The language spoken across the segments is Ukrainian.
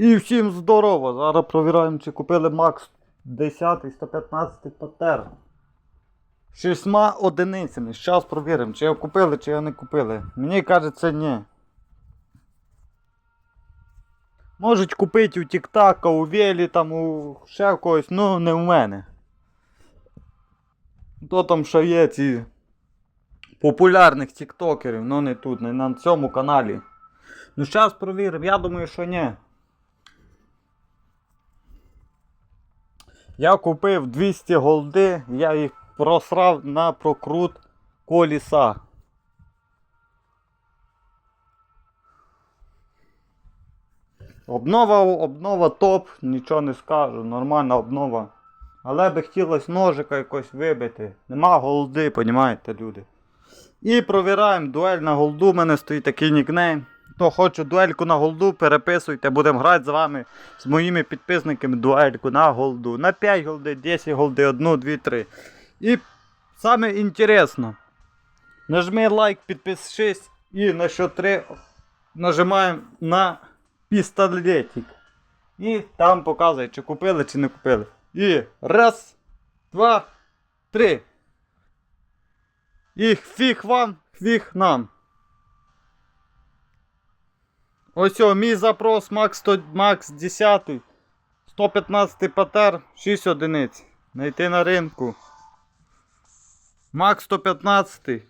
І всім здорово! Зараз провіряємо, чи купили Макс 10 115 патер. Шістьма одиницями. Зараз провіримо, чи його купили, чи його не купили. Мені кажеться, ні. Можуть купити у Тіктака, у Велі, там, у ще в когось, ну не в мене. То там ще є ці популярних тіктокерів, ну не тут, не на цьому каналі. Ну зараз провіримо, я думаю, що ні. Я купив 200 голди, я їх просрав на прокрут коліса. Обнова, обнова топ, нічого не скажу, нормальна обнова. Але би хотілося ножика якось вибити. Нема голди, понімаєте, люди. І провіраємо дуель на голду. У мене стоїть такий нікнейм. Хто хоче дуельку на голду, переписуйте, будемо грати з вами, з моїми підписниками дуельку на голду. На 5 голди, 10 голди, 1, 2, 3. І саме інтересно. Нажми лайк, підпишись і на що 3 нажимаємо на пістолетик. І там показує, чи купили, чи не купили. І раз, два, три. І фіг вам, фіг нам. Ось о, мій запрос Макс 100, 10. 115 патер, 6 одиниць. Найти на ринку. Макс 115.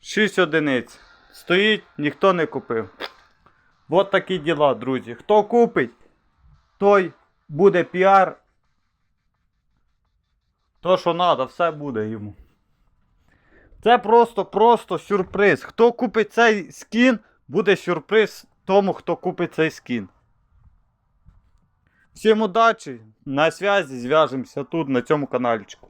6 одиниць. Стоїть, ніхто не купив. От такі діла, друзі. Хто купить, той буде піар. То, що треба, все буде йому. Це просто-просто сюрприз. Хто купить цей скін, буде сюрприз тому, хто купить цей скін. Всім удачі, на зв'язі, зв'яжемося тут, на цьому каналічку.